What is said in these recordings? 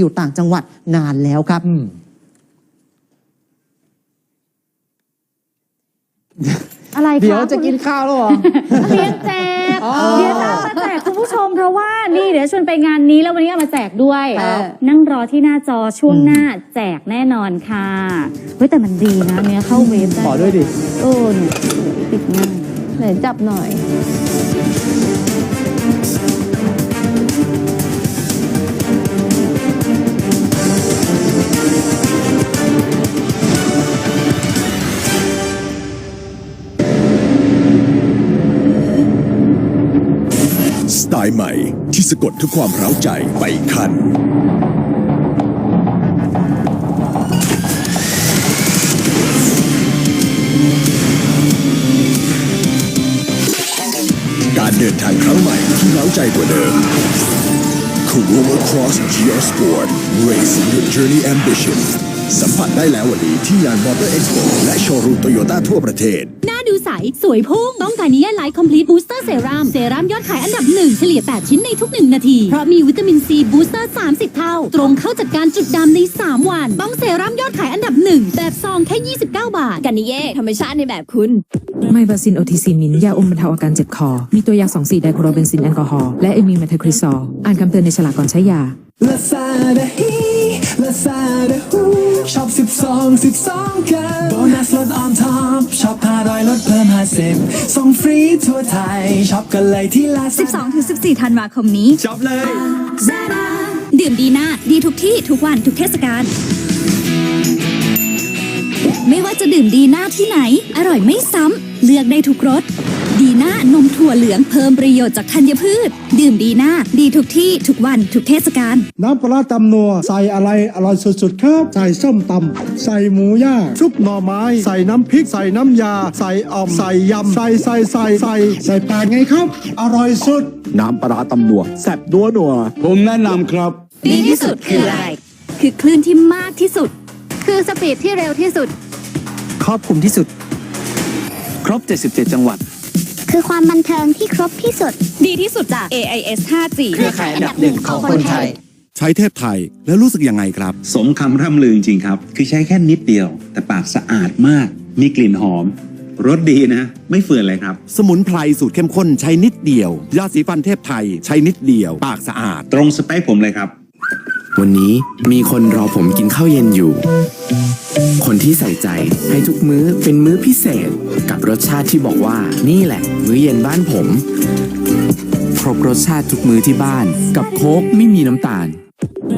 อยู่ต่างจังหวัดนานแล้วครับอืมอะไรคะเดี๋ยวจะกินข้าวแล้วเหรอเรียนแจกอ๋อเรียนเอามาแจกคุณผู้ชมเพราะว่านี่เดี๋ยวชวนไปงานนี้แล้ววันนี้เอามาแจกด้วย ครับ นั่งรอที่หน้าจอช่วงหน้าแจกแน่นอนค่ะเฮ้ยแต่มันดีนะเนี้ยเข้าเวฟได้ขอด้วยดิโอ้เนี่ยติดง่ายไหนจับหน่อย สไตล์ใหม่ที่สะกดทุกความร้าใจไปคัน การเดินทางครั้งใหม่ที่ร้าใจกว่าเดิม Corolla Cross GR Sport Race your journey ambition สัมผัสได้แล้ววันนี้ที่งาน Motor Expo และโชว์รูมโตโยต้าทั่วประเทศ หน้าดูใส สวยพุ่ง ต้องการนิยาไลท์คอมพลีทบูสเตอร์เซรั่มเซรั่มยอดขายอันดับหนึ่งเฉลี่ย 8 ชิ้นในทุก 1 นาที เพราะมีวิตามินซีบูสเตอร์ 30 เท่า ตรงเข้าจัดการจุดดำใน 3 วัน ต้องเซรั่มยอดขายอันดับหนึ่งแบบซองแค่ 29 บาท กันนิเย่ธรรมชาติในแบบคุณไมบาซินโอทีซีมินยาอมบรรเทาอาการเจ็บคอ มีตัวยา2 4ไดโครเบนซินแอลกอฮอล์และเอมิเมทาคริซอลอ่านคำเตือนในฉลากก่อนใช้ยา ลาซาด้าฮีลาซาด้าฮูช็อป12 12กันโบนัสลดออนท็อปช็อป500ลดเพิ่ม50ส่งฟรีทั่วไทยช็อปกันเลยที่ลาซา12-14ธันวาคมนี้ช็อปเลยดื่มดีหน้าดีทุกที่ทุกวันทุกเทศกาลไม่ว่าจะดื่มดีหน้าที่ไหน อร่อยไม่ซ้ำ เลือกได้ทุกรส ดีหน้านมถั่วเหลืองเพิ่มประโยชน์จากธัญพืช ดื่มดีหน้าดีทุกที่ทุกวันทุกเทศกาลน้ำปลาร้าตำนัว ใส่อะไรอร่อยสุดๆครับ ใส่ส้มตำใส่หมูย่างซุปหน่อไม้ ใส่น้ำพริก ใส่น้ำยา ใส่อ่อม ใส่ยำ ใส่ใส่ใส่ใส่ใส่แปดไงครับ อร่อยสุด น้ำปลาร้าตำนัวแซ่บนัวนัวผมแนะนำครับดีที่สุดคืออะไร คือคลื่นที่มากที่สุด คือสปีดที่เร็วที่สุด ครอบคลุมที่สุด ครบ 77 จังหวัด คือความบันเทิงที่ครบที่สุด ดีที่สุดจาก AIS 5G เครือข่ายอันดับหนึ่งของคนไทย ใช้เทพไทยแล้วรู้สึกยังไงครับ สมคำร่ำลือจริงๆครับ คือใช้แค่นิดเดียว แต่ปากสะอาดมาก มีกลิ่นหอม รสดีนะ ไม่เฟื่อนเลยครับ สมุนไพรสูตรเข้มข้นใช้นิดเดียว ยาสีฟันเทพไทย ใช้นิดเดียว ปากสะอาด ตรงสเปคผมเลยครับ วันนี้มีคนรอผมกินข้าวเย็นอยู่ คนที่ใส่ใจให้ทุกมื้อเป็นมื้อพิเศษ กับรสชาติที่บอกว่านี่แหละ มื้อเย็นบ้านผม ครบรสชาติทุกมื้อที่บ้าน กับโค้กไม่มีน้ำตาล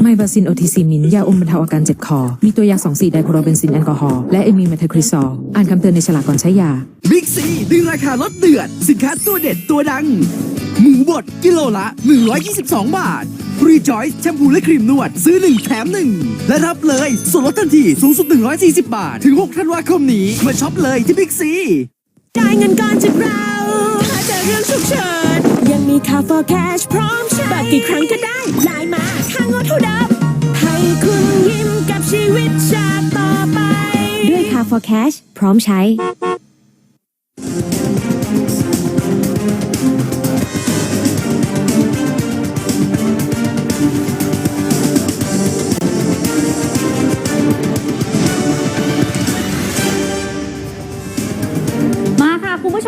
ไมบาซินโอทีซีมินยาอมบรรเทาอาการเจ็บคอ มีตัวยา 2 4 ไดโครเบนซินแอลกอฮอล์และเอมิเมทาคริซอลอ่านคำเตือนในฉลากก่อนใช้ยา บิ๊กซีดึงราคาลดเดือด สินค้าตัวเด็ดตัวดัง หมูบดกิโลละ 122 บาท รีจอยแชมพูและครีมนวด ซื้อ 1 แถม 1 และรับเลยส่วนลดทันทีสูงสุด 140 บาท ถึง 6 ธันวาคมนี้ มาช็อปเลยที่บิ๊กซีจ่ายเงินก่อนจากเรา ถ้าเจอเรื่องฉุกเฉิน ยังมีค่า for cash พร้อมใช้บัตรกี่ครั้งก็ได้ไลน์มาค่างดเท่าเดิมให้คุณยิ้มกับชีวิตชาติต่อไป ด้วยค่า for cash พร้อมใช้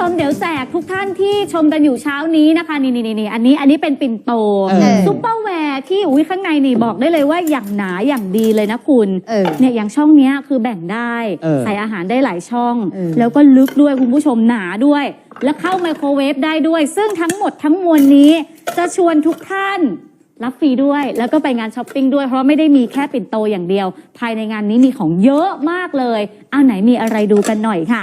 มเดี๋ยวแจกทุกท่านที่ชมกันอยู่เช้านี้นะคะ นี่นี่นี่อันนี้อันนี้เป็นปิ่นโตเออ ซุปเปอร์แวร์ที่อุ้ยข้างในนี่บอกได้เลยว่าอย่างหนาอย่างดีเลยนะคุณเออ เนี่ยอย่างช่องเนี้ยคือแบ่งได้ เออใส่อาหารได้หลายช่อง เออ แล้วก็ลึกด้วยคุณผู้ชมหนาด้วย แล้วเข้าไมโครเวฟได้ด้วย ซึ่งทั้งหมดทั้งมวลนี้ จะชวนทุกท่าน รับฟรีด้วย แล้วก็ไปงานช้อปปิ้งด้วยเพราะไม่ได้มีแค่ปิ่นโตอย่างเดียว ภายในงานนี้มีของเยอะมากเลยเอาไหนมีอะไรดูกันหน่อยค่ะ